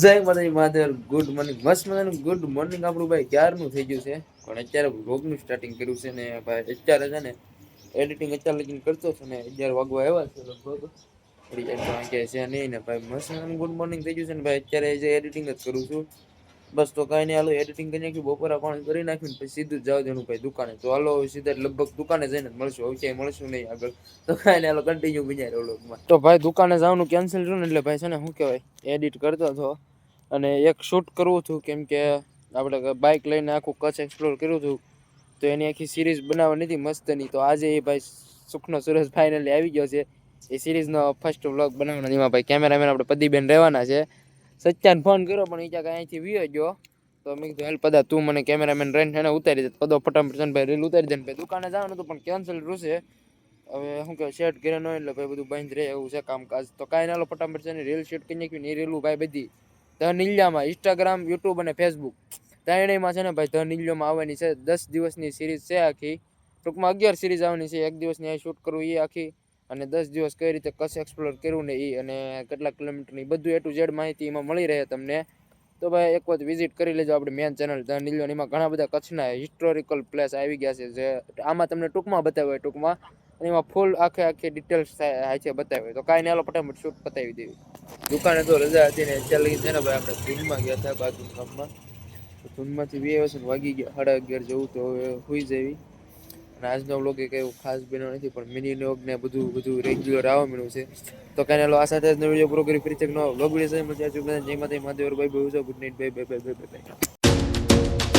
જય માતાજી, Mahadev. Good morning મસ્ત મજાનું ગુડ મોર્નિંગ આપણું ભાઈ. ક્યારનું થઈ ગયું છે? પણ અત્યારે વ્લોગનું સ્ટાર્ટિંગ કર્યું છે ને, ભાઈ અત્યારે છે ને એડિટિંગ અત્યારે લગીને કરતો છું ને, અગિયાર વાગવા આવ્યા છે લગભગ. થોડી વાર છે નહીં ને, ભાઈ મસ્ત ગુડ મોર્નિંગ થઈ ગયું છે ને, ભાઈ અત્યારે જે એડિટિંગ જ કરું છું. બસ તો કાંઈ નહીં, હાલો એડિટિંગ કરી નાખ્યું, બપોરા પાણી કરી નાખ્યું પછી સીધું જાવ જણું ભાઈ દુકાને. તો હાલો સીધા લગભગ દુકાને જઈને મળશું, હવે ક્યાંય મળશું નહીં આગળ. તો કાંઈ નહીં, હાલો કન્ટિન્યુ બિનાય રહ્યો તો ભાઈ દુકાને જવાનું કેન્સલ થયું ને એટલે ભાઈ છે ને, શું કહેવાય એડિટ કરતો હતો. અને એક શૂટ કરવું હતું, કેમ કે આપણે બાઇક લઈને આખું કચ્છ એક્સપ્લોર કર્યું હતું, તો એની આખી સિરીઝ બનાવવાની હતી મસ્તની. તો આજે એ ભાઈ સુખનો સુરજ ફાઇનલી આવી ગયો છે. એ સિરીઝનો ફર્સ્ટ વ્લોગ બનાવવાનો એમાં ભાઈ કેમેરામેન આપણે પદીબેન રહેવાના છે. સચ્ચાને ફોન કર્યો, પણ એ ક્યાંક અહીંથી વિયો ગયો. તો મેં કીધું, હેલ પદા, તું મને કેમેરામેન રહીને એને ઉતારી દે. પદો ફટાફટ ભાઈ રીલ ઉતારી દે ભાઈ દુકાને જવાનું હતું, પણ કેન્સલ રૂસે હવે શું કહેવાય શેટ કર્યા ન એટલે ભાઈ બધું બંધ રહે, એવું છે કામકાજ. તો કાંઈ ના લો, ફટાફટ છે રીલ શૂટ કરી નાખ્યું ને રીલું ભાઈ બધી. ધ નીલ્યામાં ઇન્સ્ટાગ્રામ યુટ્યુબ અને ફેસબુક ત્રણેયમાં છે ને ભાઈ ધ નીલ્યોમાં આવવાની છે. દસ દિવસની સિરીઝ છે આખી. ટૂંકમાં અગિયાર સિરીઝ આવવાની છે. એક દિવસની અહીં શૂટ કરવું એ આખી. અને દસ દિવસ કઈ રીતે કચ્છ એક્સપ્લોર કર્યું ને એ અને કેટલા કિલોમીટરની બધું એ ટુ ઝેડ માહિતી એમાં મળી રહે તમને. તો ભાઈ એક વખત વિઝિટ કરી લેજો આપણી મેન ચેનલ ધ એમાં ઘણા બધા કચ્છના હિસ્ટોરિકલ પ્લેસ આવી ગયા છે જે આમાં તમને ટૂંકમાં બતાવે ટૂંકમાં. અને એમાં ફૂલ આખે આખી ડિટેલ્સ છે બતાવે તો કાંઈ નહીં ફટાફટ શૂટ પતાવી દેવી દુકાને તો રજા હતી ને અત્યારે છે ને ભાઈ આપણે ધૂનમાં ગયા હતા બાજુ ગામમાં. ધૂનમાંથી બે વાગે વાગી ગયા, સાડા અગિયાર જવું તો હવે સુઈ જવી. અને આજનો વ્લોગ એ કંઈ ખાસ બન્યો નથી, પણ મિની વ્લોગ ને બધું બધું રેગ્યુલર આવવા મળ્યું છે. તો કાંઈ હાલો આ સાથે જ વીડિયો પૂરો કરી ફરી ચેક નો વ્લોગ વીડિયો જય માતા bye good night bye bye bye bye bye